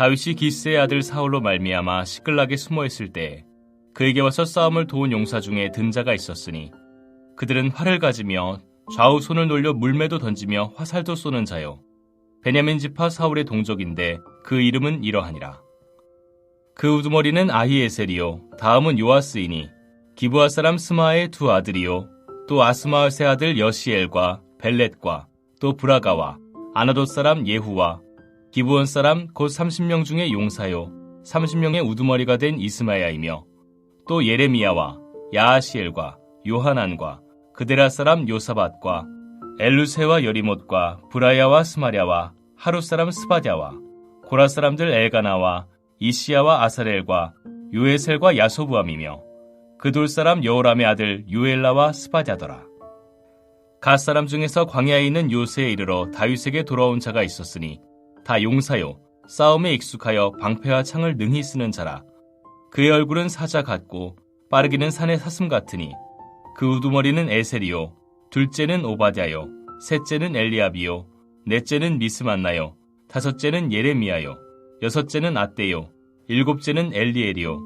다윗이 기스의 아들 사울로 말미암아 시끌락에 숨어 있을 때 그에게 와서 싸움을 도운 용사 중에 든 자가 있었으니 그들은 활을 가지며 좌우 손을 놀려 물매도 던지며 화살도 쏘는 자요. 베냐민 지파 사울의 동족인데 그 이름은 이러하니라. 그 우두머리는 아히에셀이요. 다음은 요아스이니 기부아 사람 스마의 두 아들이요. 또 아스마의 세 아들 여시엘과 벨렛과 또 브라가와 아나돗 사람 예후와 기부원 사람 곧 30명 중에 용사요 30명의 우두머리가 된 이스마야이며 또 예레미야와 야하시엘과 요하난과 그데라 사람 요사밭과 엘루세와 여리못과 브라야와 스마랴와 하루 사람 스바랴와 고라 사람들 엘가나와 이시야와 아사렐과 요에셀과 야소부함이며 그둘 사람 여호람의 아들 요엘라와 스바랴더라. 갓 사람 중에서 광야에 있는 요새에 이르러 다윗에게 돌아온 자가 있었으니 다 용사요 싸움에 익숙하여 방패와 창을 능히 쓰는 자라. 그의 얼굴은 사자 같고 빠르기는 산의 사슴 같으니 그 우두머리는 에셀이요 둘째는 오바댜요 셋째는 엘리압이요 넷째는 미스만나요 다섯째는 예레미야요 여섯째는 아떼요 일곱째는 엘리엘이요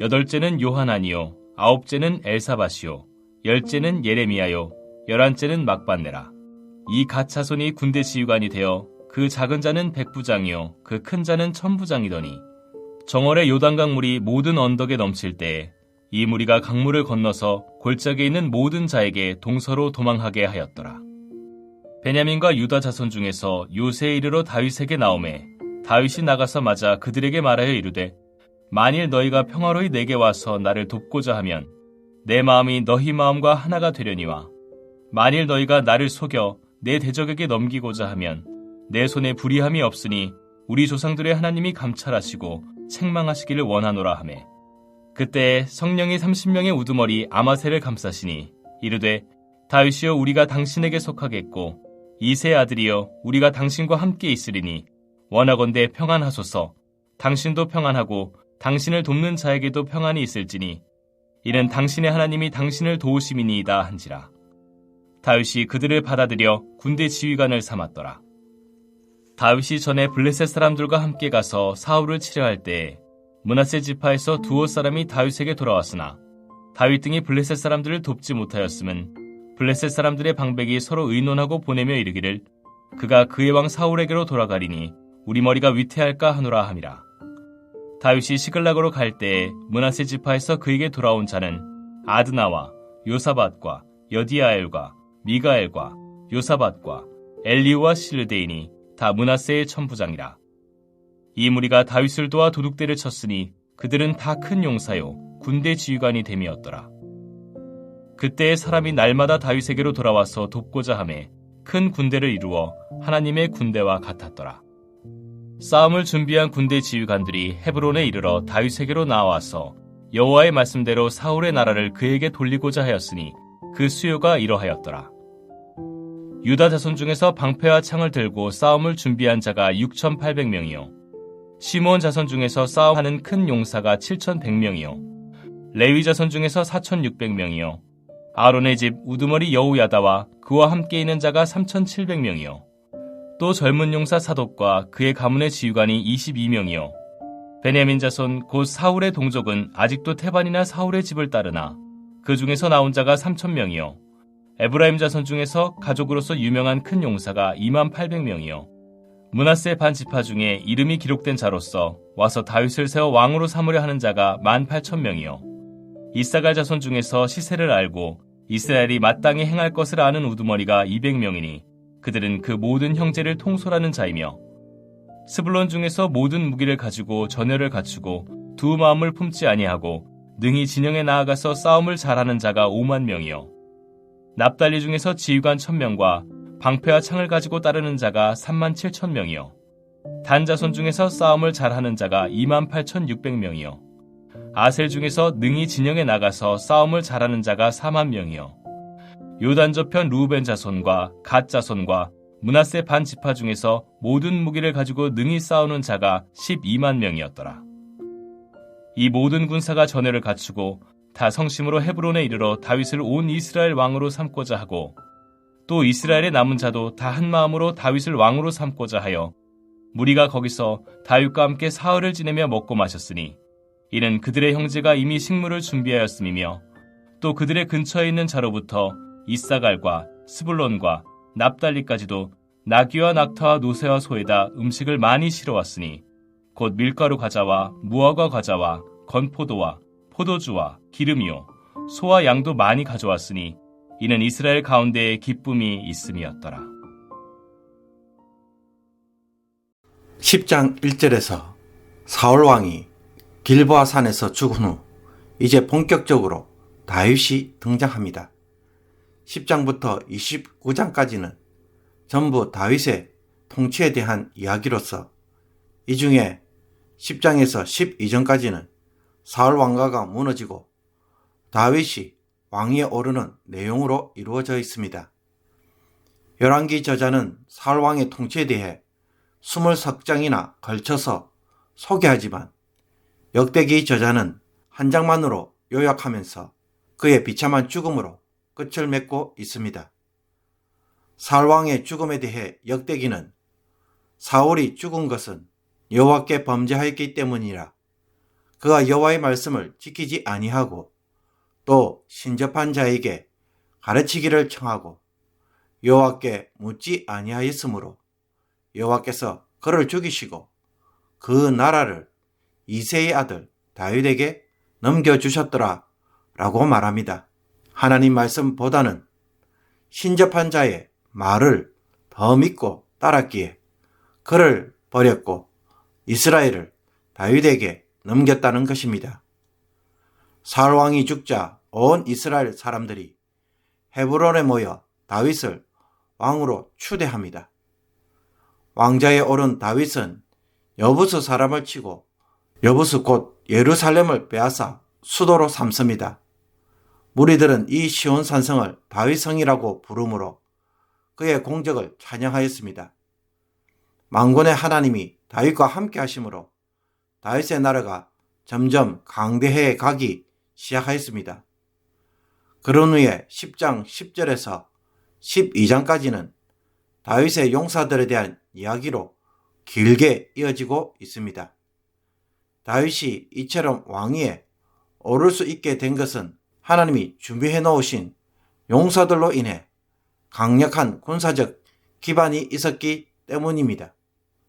여덟째는 요하나니요 아홉째는 엘사바시요 열째는 예레미야요 열한째는 막반네라. 이 가차손이 군대 지휘관이 되어 그 작은 자는 백부장이요 그 큰 자는 천부장이더니 정월의 요단강 물이 모든 언덕에 넘칠 때에 이 무리가 강물을 건너서 골짜기에 있는 모든 자에게 동서로 도망하게 하였더라. 베냐민과 유다 자손 중에서 요새에 이르러 다윗에게 나오매 다윗이 나가서 맞아 그들에게 말하여 이르되 만일 너희가 평화로이 내게 와서 나를 돕고자 하면 내 마음이 너희 마음과 하나가 되려니와 만일 너희가 나를 속여 내 대적에게 넘기고자 하면 내 손에 불의함이 없으니 우리 조상들의 하나님이 감찰하시고 책망하시기를 원하노라 하매. 그때 성령이 30명의 우두머리 아마세를 감싸시니 이르되 다윗이여 우리가 당신에게 속하겠고 이세 아들이여 우리가 당신과 함께 있으리니 원하건대 평안하소서. 당신도 평안하고 당신을 돕는 자에게도 평안이 있을지니 이는 당신의 하나님이 당신을 도우심이니이다 한지라. 다윗이 그들을 받아들여 군대 지휘관을 삼았더라 다윗이 전에 블레셋 사람들과 함께 가서 사울을 치려할 때 문하세 지파에서 두어 사람이 다윗에게 돌아왔으나 다윗 등이 블레셋 사람들을 돕지 못하였음은 블레셋 사람들의 방백이 서로 의논하고 보내며 이르기를 그가 그의 왕 사울에게로 돌아가리니 우리 머리가 위태할까 하노라 함이라. 다윗이 시글락으로 갈 때에 문하세 지파에서 그에게 돌아온 자는 아드나와 요사밭과 여디아엘과 미가엘과 요사밭과 엘리우와 실르데인이 다 문하세의 천부장이라. 이 무리가 다윗을 도와 도둑대를 쳤으니 그들은 다 큰 용사요 군대 지휘관이 됨이었더라. 그때의 사람이 날마다 다윗에게로 돌아와서 돕고자 함에 큰 군대를 이루어 하나님의 군대와 같았더라. 싸움을 준비한 군대 지휘관들이 헤브론에 이르러 다윗에게로 나와서 여호와의 말씀대로 사울의 나라를 그에게 돌리고자 하였으니 그 수요가 이러하였더라. 유다 자손 중에서 방패와 창을 들고 싸움을 준비한 자가 6,800명이요. 시몬 자손 중에서 싸움하는 큰 용사가 7,100명이요. 레위 자손 중에서 4,600명이요. 아론의 집 우두머리 여우야다와 그와 함께 있는 자가 3,700명이요. 또 젊은 용사 사독과 그의 가문의 지휘관이 22명이요. 베냐민 자손 곧 사울의 동족은 아직도 테반이나 사울의 집을 따르나 그 중에서 나온 자가 3,000명이요. 에브라임 자손 중에서 가족으로서 유명한 큰 용사가 2만 800명이요. 문하세 반 지파 중에 이름이 기록된 자로서 와서 다윗을 세워 왕으로 삼으려 하는 자가 1만 8천 명이요. 이사갈 자손 중에서 시세를 알고 이스라엘이 마땅히 행할 것을 아는 우두머리가 200명이니 그들은 그 모든 형제를 통솔하는 자이며 스불론 중에서 모든 무기를 가지고 전열을 갖추고 두 마음을 품지 아니하고 능히 진영에 나아가서 싸움을 잘하는 자가 5만 명이요 납달리 중에서 지휘관 1000명과 방패와 창을 가지고 따르는 자가 3만 7천 명이요 단 자손 중에서 싸움을 잘하는 자가 2만 8천6백명이요 아셀 중에서 능히 진영에 나가서 싸움을 잘하는 자가 4만 명이요. 요단 저편 루벤 자손과 갓 자손과 문하세 반 지파 중에서 모든 무기를 가지고 능히 싸우는 자가 12만 명이었더라. 이 모든 군사가 전열을 갖추고 다 성심으로 헤브론에 이르러 다윗을 온 이스라엘 왕으로 삼고자 하고 또 이스라엘의 남은 자도 다 한 마음으로 다윗을 왕으로 삼고자 하여 무리가 거기서 다윗과 함께 사흘을 지내며 먹고 마셨으니 이는 그들의 형제가 이미 식물을 준비하였음이며 또 그들의 근처에 있는 자로부터 이사갈과 스불론과 납달리까지도 나귀와 낙타와 노새와 소에다 음식을 많이 실어왔으니 곧 밀가루 과자와 무화과 과자와 건포도와 포도주와 기름이요 소와 양도 많이 가져왔으니 이는 이스라엘 가운데에 기쁨이 있음이었더라. 10장 1절에서 사울 왕이 길보아 산에서 죽은 후 이제 본격적으로 다윗이 등장합니다. 10장부터 29장까지는 전부 다윗의 통치에 대한 이야기로서 이 중에 10장에서 12장까지는 사울 왕가가 무너지고 다윗이 왕위에 오르는 내용으로 이루어져 있습니다. 열왕기 저자는 사울 왕의 통치에 대해 20석장이나 걸쳐서 소개하지만 역대기 저자는 한 장만으로 요약하면서 그의 비참한 죽음으로 끝을 맺고 있습니다. 사울 왕의 죽음에 대해 역대기는 사울이 죽은 것은 여호와께 범죄하였기 때문이라 그가 여호와의 말씀을 지키지 아니하고 또 신접한 자에게 가르치기를 청하고 여호와께 묻지 아니하였으므로 여호와께서 그를 죽이시고 그 나라를 이세의 아들 다윗에게 넘겨 주셨더라 라고 말합니다. 하나님 말씀보다는 신접한 자의 말을 더 믿고 따랐기에 그를 버렸고 이스라엘을 다윗에게 넘겼다는 것입니다. 사울왕이 죽자 온 이스라엘 사람들이 헤브론에 모여 다윗을 왕으로 추대합니다. 왕자에 오른 다윗은 여부스 사람을 치고 여부스 곧 예루살렘을 빼앗아 수도로 삼습니다. 무리들은 이 시온 산성을 다윗성이라고 부르므로 그의 공적을 찬양하였습니다. 망군의 하나님이 다윗과 함께 하심으로 다윗의 나라가 점점 강대해 가기 시작하였습니다. 그런 후에 10장 10절에서 12장까지는 다윗의 용사들에 대한 이야기로 길게 이어지고 있습니다. 다윗이 이처럼 왕위에 오를 수 있게 된 것은 하나님이 준비해 놓으신 용사들로 인해 강력한 군사적 기반이 있었기 때문입니다.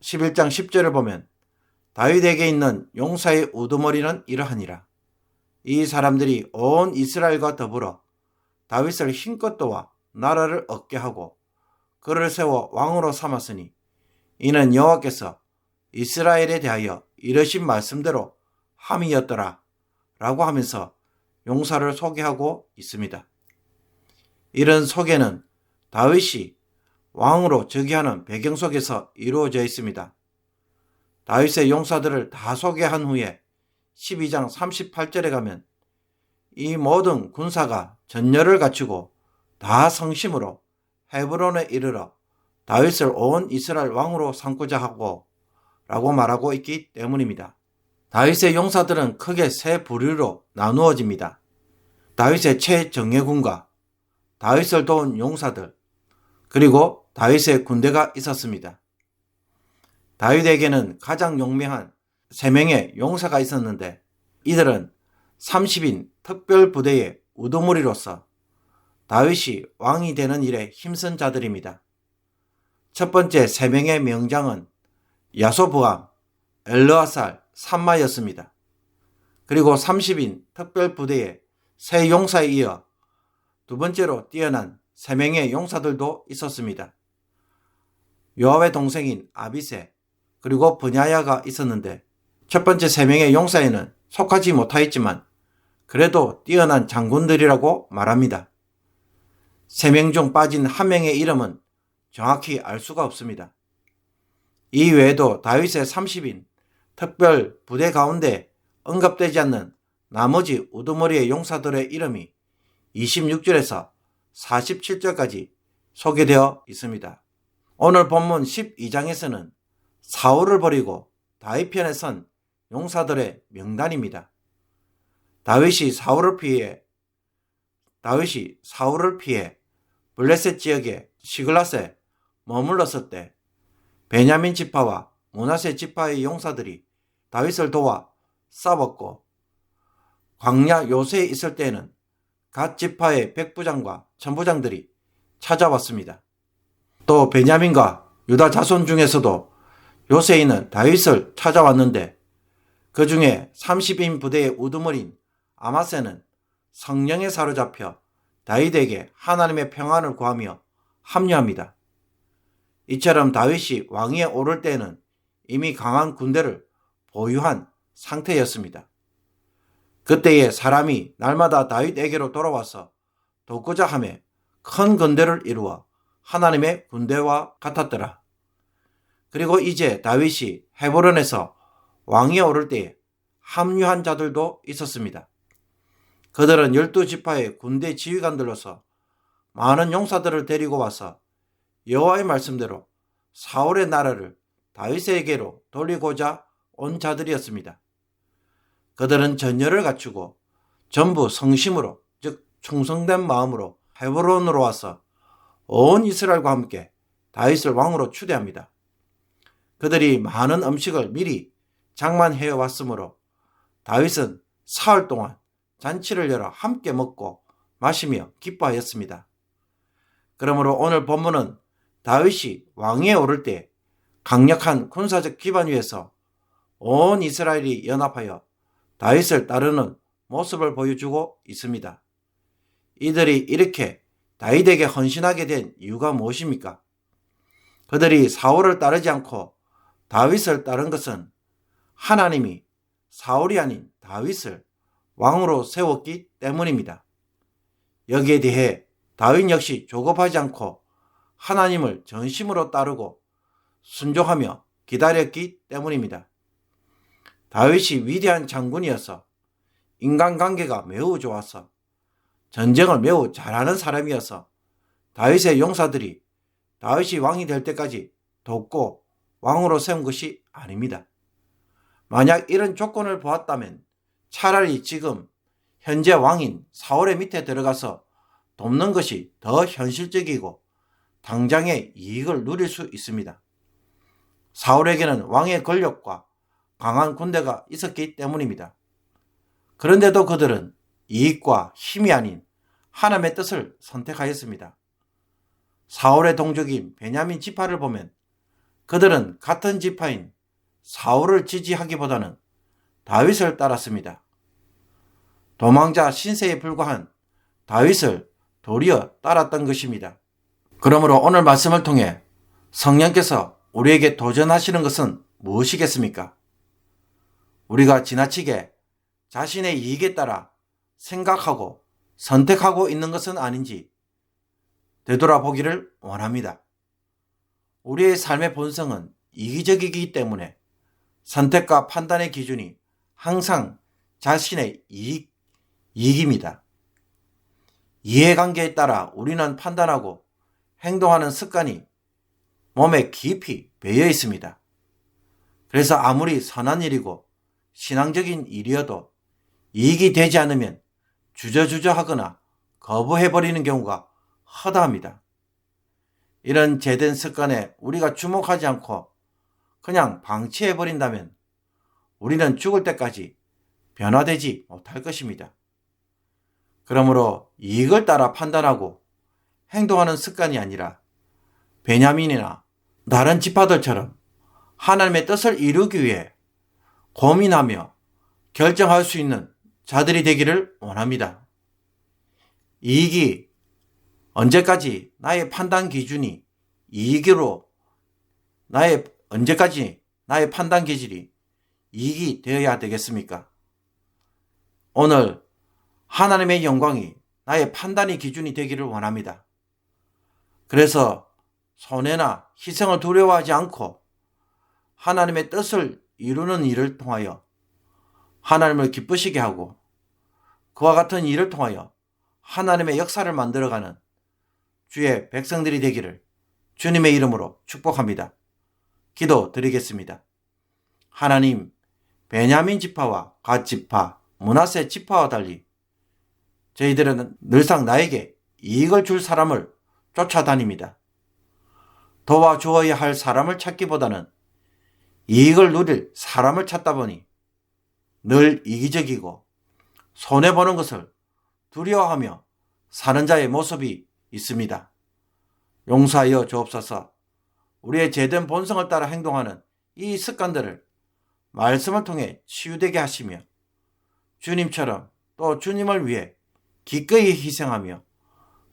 11장 10절을 보면 다윗에게 있는 용사의 우두머리는 이러하니라. 이 사람들이 온 이스라엘과 더불어 다윗을 힘껏 도와 나라를 얻게 하고 그를 세워 왕으로 삼았으니 이는 여호와께서 이스라엘에 대하여 이러신 말씀대로 함이었더라 라고 하면서 용사를 소개하고 있습니다. 이런 소개는 다윗이 왕으로 즉위하는 배경 속에서 이루어져 있습니다. 다윗의 용사들을 다 소개한 후에 12장 38절에 가면 이 모든 군사가 전열을 갖추고 다 성심으로 헤브론에 이르러 다윗을 온 이스라엘 왕으로 삼고자 하고 라고 말하고 있기 때문입니다. 다윗의 용사들은 크게 세 부류로 나누어집니다. 다윗의 최정예군과 다윗을 도운 용사들, 그리고 다윗의 군대가 있었습니다. 다윗에게는 가장 용맹한 세 명의 용사가 있었는데 이들은 30인 특별 부대의 우두머리로서 다윗이 왕이 되는 일에 힘쓴 자들입니다. 첫 번째 세 명의 명장은 야소부암, 엘르아살, 산마였습니다. 그리고 30인 특별 부대의 세 용사에 이어 두 번째로 뛰어난 세 명의 용사들도 있었습니다. 요압의 동생인 아비세 그리고 분야야가 있었는데 첫 번째 세 명의 용사에는 속하지 못하였지만 그래도 뛰어난 장군들이라고 말합니다. 세 명 중 빠진 한 명의 이름은 정확히 알 수가 없습니다. 이 외에도 다윗의 30인 특별 부대 가운데 언급되지 않는 나머지 우두머리의 용사들의 이름이 26절에서 47절까지 소개되어 있습니다. 오늘 본문 12장에서는 사울을 버리고 다윗 편에 선 용사들의 명단입니다. 다윗이 사울을 피해 다윗이 사울을 피해 블레셋 지역의 시글라스에 머물렀을 때 베냐민 지파와 문하세 지파의 용사들이 다윗을 도와 싸웠고 광야 요새에 있을 때에는 각 지파의 백부장과 천부장들이 찾아왔습니다. 또 베냐민과 유다 자손 중에서도 요새에 있는 다윗을 찾아왔는데 그 중에 30인 부대의 우두머린 아마세는 성령에 사로잡혀 다윗에게 하나님의 평안을 구하며 합류합니다. 이처럼 다윗이 왕위에 오를 때에는 이미 강한 군대를 보유한 상태였습니다. 그때에 사람이 날마다 다윗에게로 돌아와서 돕고자 하며 큰 군대를 이루어 하나님의 군대와 같았더라. 그리고 이제 다윗이 헤브론에서 왕위에 오를 때에 합류한 자들도 있었습니다. 그들은 열두 지파의 군대 지휘관들로서 많은 용사들을 데리고 와서 여호와의 말씀대로 사울의 나라를 다윗에게로 돌리고자 온 자들이었습니다. 그들은 전열을 갖추고 전부 성심으로 즉 충성된 마음으로 헤브론으로 와서 온 이스라엘과 함께 다윗을 왕으로 추대합니다. 그들이 많은 음식을 미리 장만해 왔으므로 다윗은 사흘 동안 잔치를 열어 함께 먹고 마시며 기뻐하였습니다. 그러므로 오늘 본문은 다윗이 왕위에 오를 때 강력한 군사적 기반 위에서 온 이스라엘이 연합하여 다윗을 따르는 모습을 보여주고 있습니다. 이들이 이렇게 다윗에게 헌신하게 된 이유가 무엇입니까? 그들이 사울을 따르지 않고 다윗을 따른 것은 하나님이 사울이 아닌 다윗을 왕으로 세웠기 때문입니다. 여기에 대해 다윗 역시 조급하지 않고 하나님을 전심으로 따르고 순종하며 기다렸기 때문입니다. 다윗이 위대한 장군이어서 인간관계가 매우 좋아서 전쟁을 매우 잘하는 사람이어서 다윗의 용사들이 다윗이 왕이 될 때까지 돕고 왕으로 세운 것이 아닙니다. 만약 이런 조건을 보았다면 차라리 지금 현재 왕인 사울의 밑에 들어가서 돕는 것이 더 현실적이고 당장의 이익을 누릴 수 있습니다. 사울에게는 왕의 권력과 강한 군대가 있었기 때문입니다. 그런데도 그들은 이익과 힘이 아닌 하나님의 뜻을 선택하였습니다. 사울의 동족인 베냐민 지파를 보면 그들은 같은 지파인 사울을 지지하기보다는 다윗을 따랐습니다. 도망자 신세에 불과한 다윗을 도리어 따랐던 것입니다. 그러므로 오늘 말씀을 통해 성령께서 우리에게 도전하시는 것은 무엇이겠습니까? 우리가 지나치게 자신의 이익에 따라 생각하고 선택하고 있는 것은 아닌지 되돌아보기를 원합니다. 우리의 삶의 본성은 이기적이기 때문에 선택과 판단의 기준이 항상 자신의 이익, 이익입니다. 이해관계에 따라 우리는 판단하고 행동하는 습관이 몸에 깊이 배어 있습니다. 그래서 아무리 선한 일이고 신앙적인 일이어도 이익이 되지 않으면 주저주저 하거나 거부해버리는 경우가 허다합니다. 이런 제된 습관에 우리가 주목하지 않고 그냥 방치해버린다면 우리는 죽을 때까지 변화되지 못할 것입니다. 그러므로 이익을 따라 판단하고 행동하는 습관이 아니라 베냐민이나 다른 지파들처럼 하나님의 뜻을 이루기 위해 고민하며 결정할 수 있는 자들이 되기를 원합니다. 이익이 언제까지 나의 판단 기준이 이익으로 나의 언제까지 나의 판단 기질이 이익이 되어야 되겠습니까? 오늘 하나님의 영광이 나의 판단의 기준이 되기를 원합니다. 그래서 손해나 희생을 두려워하지 않고 하나님의 뜻을 이루는 일을 통하여 하나님을 기쁘시게 하고 그와 같은 일을 통하여 하나님의 역사를 만들어가는 주의 백성들이 되기를 주님의 이름으로 축복합니다. 기도 드리겠습니다. 하나님, 베냐민 지파와 갓 지파, 문하세 지파와 달리 저희들은 늘상 나에게 이익을 줄 사람을 쫓아다닙니다. 도와주어야 할 사람을 찾기보다는 이익을 누릴 사람을 찾다 보니 늘 이기적이고 손해보는 것을 두려워하며 사는 자의 모습이 있습니다. 용서하여 주옵소서 우리의 제된 본성을 따라 행동하는 이 습관들을 말씀을 통해 치유되게 하시며 주님처럼 또 주님을 위해 기꺼이 희생하며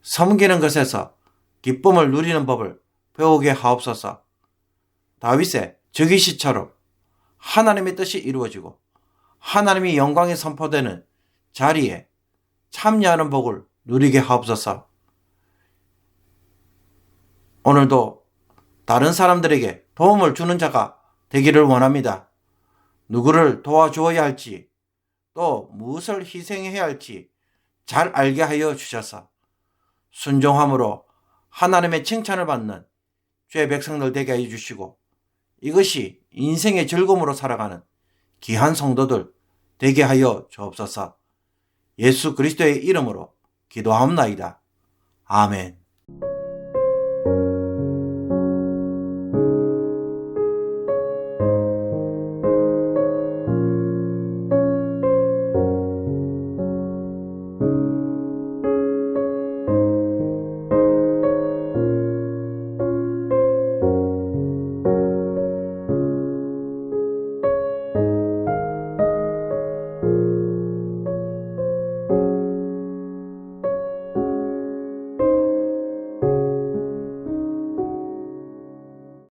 섬기는 것에서 기쁨을 누리는 법을 배우게 하옵소서. 다윗의 즉위시처럼 하나님의 뜻이 이루어지고 하나님의 영광이 선포되는 자리에 참여하는 복을 누리게 하옵소서. 오늘도 다른 사람들에게 도움을 주는 자가 되기를 원합니다. 누구를 도와주어야 할지 또 무엇을 희생해야 할지 잘 알게 하여 주셔서 순종함으로 하나님의 칭찬을 받는 죄 백성들 되게 해 주시고 이것이 인생의 즐거움으로 살아가는 귀한 성도들 되게 하여 주옵소서. 예수 그리스도의 이름으로 기도하옵나이다. 아멘.